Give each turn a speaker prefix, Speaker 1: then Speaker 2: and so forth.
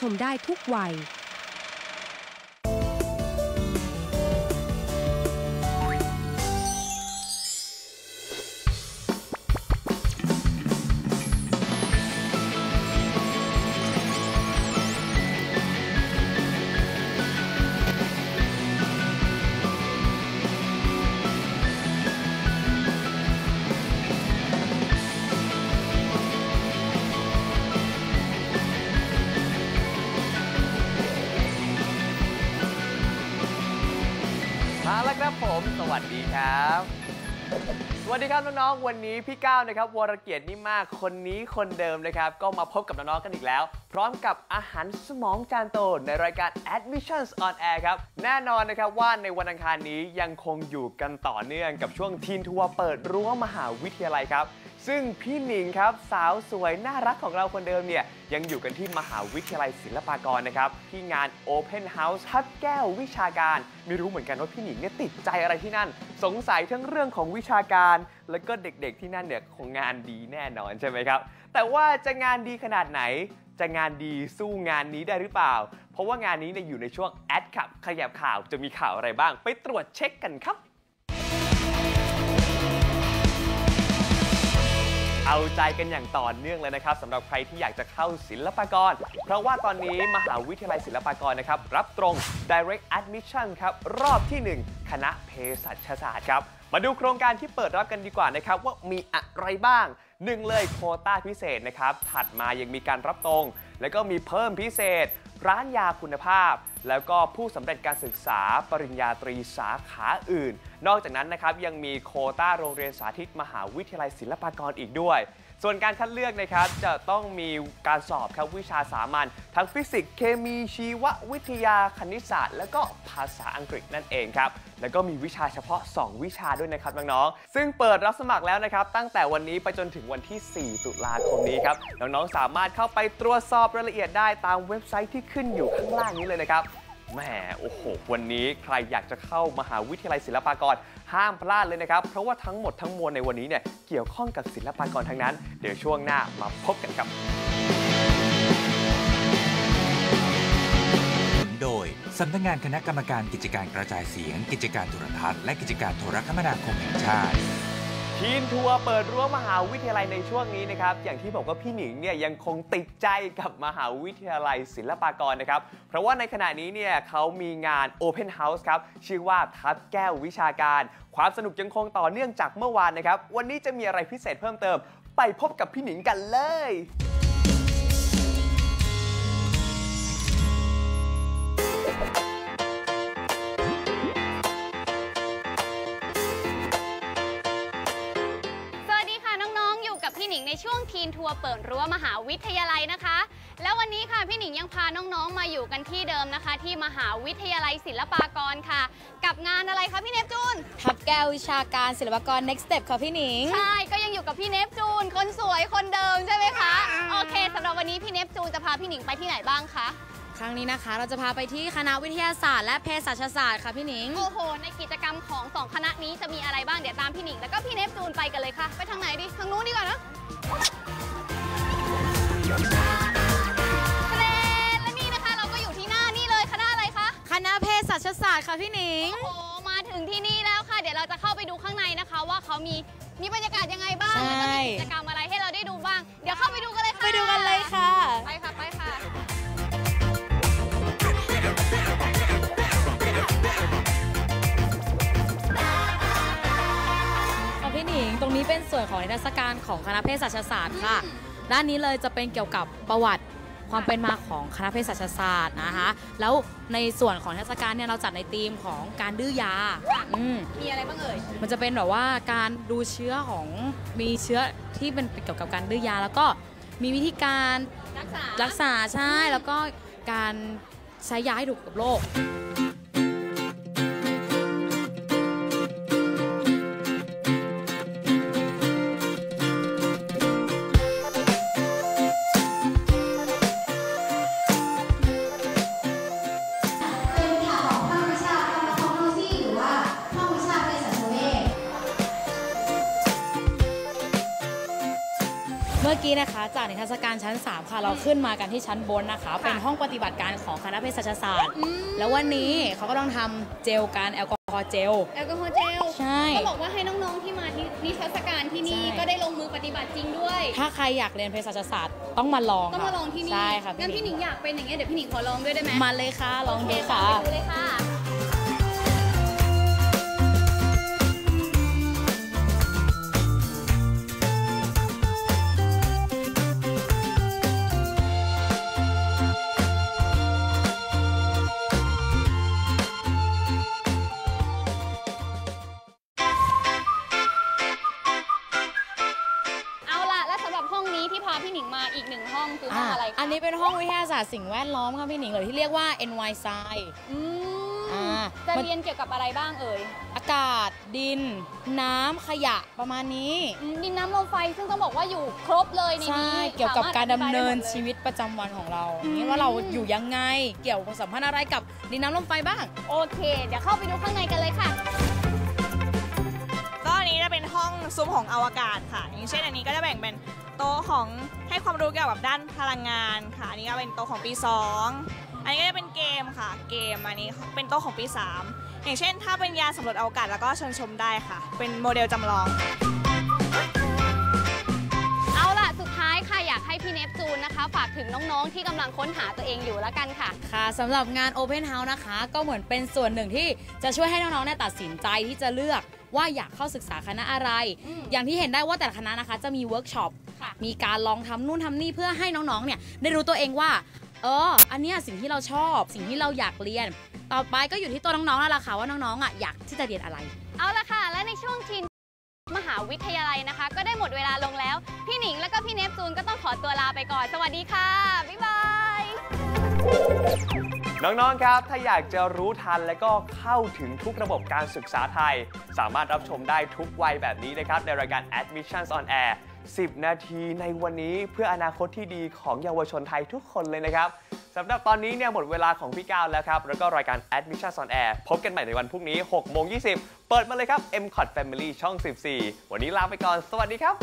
Speaker 1: ชมได้ทุกวัย
Speaker 2: แล้วครับผม สวัสดีครับ สวัสดีครับน้องๆ วันนี้พี่ก้าวนะครับ วรเกียรตินิ่มมาก คนนี้คนเดิมนะครับ ก็มาพบกับน้องๆ กันอีกแล้ว พร้อมกับอาหารสมองจานโตในรายการ Admissions on Air ครับ แน่นอนนะครับว่าในวันอังคารนี้ยังคงอยู่กันต่อเนื่องกับช่วงทีนทัวร์เปิดรั้วมหาวิทยาลัยครับ ซึ่งพี่หนิงครับสาวสวยน่ารักของเราคนเดิมเนี่ยยังอยู่กันที่มหาวิทยาลัยศิลปากรนะครับ ที่งาน Open House ทับแก้ววิชาการ ไม่รู้เหมือนกันว่าพี่หนิงเนี่ยติดใจอะไรที่นั่น สงสัยทั้งเรื่องของวิชาการ แล้วก็เด็กๆที่นั่นเนี่ยคงงานดีแน่นอนใช่ไหมครับ แต่ว่าจะงานดีขนาดไหน จะงานดีสู้งานนี้ได้หรือเปล่า เพราะว่างานนี้เนี่ยอยู่ในช่วงแอดขับขยับข่าวจะมีข่าวอะไรบ้าง ไปตรวจเช็คกันครับ เอาใจกันอย่างต่อเนื่องเลยนะครับสำหรับใครที่อยากจะเข้าศิลปากร เพราะว่าตอนนี้มหาวิทยาลัยศิลปากรนะครับ รับตรง direct admission ครับ รอบที่ 1 คณะเภสัชศาสตร์ครับมาดูโครงการที่เปิดรับกันดีกว่านะครับ ว่ามีอะไรบ้างหนึ่งเลยโควต้าพิเศษนะครับ ถัดมายังมีการรับตรง แล้วก็มีเพิ่มพิเศษ ร้านยาคุณภาพ แล้วก็ผู้สำเร็จการศึกษาปริญญาตรีสาขาอื่น นอกจากนั้นนะครับยังมีโคต้าโรงเรียนสาธิตมหาวิทยาลัยศิลปากรอีกด้วย ส่วนการคัดเลือกนะครับจะต้องมีการสอบครับวิชาสามัญทั้งฟิสิกส์เคมีชีววิทยาคณิตศาสตร์ แล้วก็ภาษาอังกฤษนั่นเองครับแล้วก็มีวิชาเฉพาะ 2 วิชาด้วยนะครับน้องๆซึ่งเปิดรับสมัครแล้วนะครับ ตั้งแต่วันนี้ไปจนถึงวันที่ 4 ตุลาคมนี้ครับน้องๆสามารถเข้าไปตรวจสอบรายละเอียดได้ตามเว็บไซต์ที่ขึ้นอยู่ข้างล่างนี้เลยนะครับ แหมโอ้โห วันนี้ใครอยากจะเข้ามหาวิทยาลัยศิลปากร ห้ามพลาดเลยนะครับ เพราะว่าทั้งหมดทั้งมวลในวันนี้เนี่ยเกี่ยวข้องกับศิลปากรทั้งนั้น เดี๋ยวช่วงหน้ามาพบกันครับ
Speaker 3: โดยสำนักงานคณะกรรมการกิจการกระจายเสียง กิจการโทรทัศน์และกิจการโทรคมนาคมแห่งชาติ
Speaker 2: ทีนทัวร์เปิดรั้วมหาวิทยาลัยในช่วงนี้นะครับ อย่างที่บอกว่าพี่หนิงเนี่ยยังคงติดใจกับมหาวิทยาลัยศิลปากรนะครับ เพราะว่าในขณะนี้เนี่ยเขามีงาน Open House ครับ ชื่อว่าทับแก้ววิชาการ ความสนุกยังคงต่อเนื่องจากเมื่อวานนะครับ วันนี้จะมีอะไรพิเศษเพิ่มเติม ไปพบกับพี่หนิงกันเลย
Speaker 4: พี่หนิงในช่วงทีนทัวร์เปิดรั้วมหาวิทยาลัยนะคะ แล้ววันนี้ค่ะพี่หนิงยังพาน้องๆมาอยู่กันที่เดิมนะคะ ที่มหาวิทยาลัยศิลปากรค่ะ กับงานอะไรคะพี่เนปจูน
Speaker 5: ทับแก้ววิชาการศิลปากร next step ค่ะพี่หนิง
Speaker 4: ใช่ก็ยังอยู่กับพี่เนปจูน คนสวยคนเดิมใช่ไหมคะโอเคสำหรับวันนี้พี่เนปจูนจะพาพี่หนิงไปที่ไหนบ้างคะ
Speaker 5: ครั้งนี้นะคะ เราจะพาไปที่คณะวิทยาศาสตร์และเภสัชศาสตร์ค่ะพี่หนิง
Speaker 4: โอ้โห ในกิจกรรมของสองคณะนี้จะมีอะไรบ้าง เดี๋ยวตามพี่หนิง แล้วก็พี่เนปจูนไปกันเลยค่ะ ไปทางไหนดี
Speaker 5: พี่หนิง
Speaker 4: โอ้โหมาถึงที่นี่แล้วค่ะ เดี๋ยวเราจะเข้าไปดูข้างในนะคะ ว่าเขามีมีบรรยากาศยังไงบ้าง
Speaker 5: ใช่
Speaker 4: แล้วก็มีกิจกรรมอะไรให้เราได้ดูบ้าง เดี๋ยวเข้าไปดูกันเลยค่ะ
Speaker 5: ไปดูกันเลยค่ะ
Speaker 4: ไปค่ะไปค่ะ
Speaker 5: ค่ะพี่หนิงตรงนี้เป็นส่วนของนิทรรศการของคณะเภสัชศาสตร์ค่ะ ด้านนี้เลยจะเป็นเกี่ยวกับประวัติ ความเป็นมาของคณะเภสัชศาสตร์นะคะแล้วในส่วนของนิทรรศการเนี่ยเราจัดในธีมของการดื้อยาอืม
Speaker 4: มีอะไรบ้างเอ่ย
Speaker 5: มันจะเป็นแบบว่าการดูเชื้อของมีเชื้อที่เป็นเกี่ยวกับการดื้อยา แล้วก็มีวิธีการ
Speaker 4: รักษา
Speaker 5: รักษาใช่แล้วก็การใช้ยาให้ถูกกับโรค
Speaker 6: มื่อ
Speaker 5: กี้กี้นะคะจากนิทรรศการชั้น 3 ค่ะ เราขึ้นมากันที่ชั้นบนนะคะ เป็นห้องปฏิบัติการของคณะเภสัชศาสตร์
Speaker 4: อืม
Speaker 5: แล้ววันนี้เขาก็ต้องทำเจลการแอลกอฮอล์เจล
Speaker 4: แอลกอฮอล์เจล
Speaker 5: ใช่
Speaker 4: ก็บอกว่าให้น้องๆที่มาที่นิทรรศการที่นี่
Speaker 5: ใช่
Speaker 4: ก็ได้ลงมือปฏิบัติจริงด้วย
Speaker 5: ถ้าใครอยากเรียนเภสัชศาสตร์ต้องมาลอง
Speaker 4: ต้องมา
Speaker 5: ค่ะ
Speaker 4: ลองที่นี่
Speaker 5: ใช่ค่ะ
Speaker 4: งั้นพี่หนิงอยากเป็นอย่างเงี้ยเดี๋ยวพี่หนิงขอลองด้วยได้ไหม
Speaker 5: มาเลยค่ะลอง
Speaker 4: โอเค
Speaker 5: ดู
Speaker 4: ค่ะ อีกหนึ่งห้องคือห้องอะไรคะ
Speaker 5: อันนี้เป็นห้องวิทยาศาสตร์สิ่งแวดล้อมค่ะพี่หนิงหรือที่เรียกว่า NY s i
Speaker 4: อืม
Speaker 5: อ่า
Speaker 4: จะ
Speaker 5: มัน
Speaker 4: เรียนเกี่ยวกับอะไรบ้างเอ่ย
Speaker 5: อากาศ ดิน น้ำ ขยะประมาณนี้
Speaker 4: อืมดินน้ำลมไฟซึ่งต้องบอกว่าอยู่ครบเลยใน
Speaker 5: ใช่
Speaker 4: นี้
Speaker 5: เกี่ยวกับการดำเนิน
Speaker 4: สามารถอธิบายได้หมดเลย
Speaker 5: ชีวิตประจำวันของเรา
Speaker 4: อืม
Speaker 5: นี่ว่าเราอยู่ยังไง เกี่ยวกับสัมพันธ์อะไรกับดินน้ำลมไฟบ้าง
Speaker 4: โอเค เดี๋ยวเข้าไปดูข้างในกันเลยค่ะ
Speaker 1: ก็อันนี้จะเป็นห้องซุ้มของอวกาศค่ะ อย่างเช่นอันนี้ก็จะแบ่งเป็น โต๊ะของให้ความรู้เกี่ยวกับด้านพลังงานค่ะอันนี้ก็เป็นโต๊ะของปี 2 อันนี้ก็จะเป็นเกมค่ะ เกมอันนี้เป็นโต๊ะของปี 3 อย่างเช่น ถ้าเป็นยานสำรวจอวกาศแล้วก็เชิญชมได้ค่ะ เป็นโมเดลจำลอง
Speaker 4: เอาล่ะ สุดท้ายค่ะอยากให้พี่เนปจูนนะคะ ฝากถึงน้องๆ ที่กำลังค้นหาตัวเองอยู่แล้วกันค่ะ
Speaker 5: ค่ะสำหรับงาน Open House นะคะ ก็เหมือนเป็นส่วนหนึ่งที่จะช่วยให้น้องๆเนี่ยตัดสินใจที่จะเลือกว่าอยากเข้าศึกษาคณะอะไร
Speaker 4: อืม
Speaker 5: อย่างที่เห็นได้ว่าแต่ละคณะนะคะ จะมีเวิร์กช็อป
Speaker 4: ค่ะ
Speaker 5: มีการลองทำนู่นทำนี่เพื่อให้น้องๆ เนี่ยได้รู้ตัวเองว่าเอออันเนี้ยสิ่งที่เราชอบ สิ่งที่เราอยากเรียน ต่อไปก็อยู่ที่ตัวน้องๆแล้วล่ะค่ะว่าน้องๆอะอยากที่จะเรียนอะไร
Speaker 4: เอาละค่ะ และในช่วงทีนมหาวิทยาลัยนะคะ ก็ได้หมดเวลาลงแล้ว พี่หนิงและก็พี่เนปจูนก็ต้องขอตัวลาไปก่อน สวัสดีค่ะ บ๊ายบาย
Speaker 2: น้องๆ ครับ ถ้าอยากจะรู้ทันและก็เข้าถึงทุกระบบการศึกษาไทย สามารถรับชมได้ทุกวัยแบบนี้นะครับในรายการ Admissions on Air 10 นาทีในวันนี้เพื่ออนาคตที่ดีของเยาวชนไทยทุกคนเลยนะครับสำหรับตอนนี้เนี่ยหมดเวลาของพี่ก้าวแล้วครับ แล้วก็รายการ Admission on Air พบกันใหม่ในวันพรุ่งนี้6โมง20 เปิดมาเลยครับ m c o t Family ช่อง 14 วันนี้ลาไปก่อน สวัสดีครับ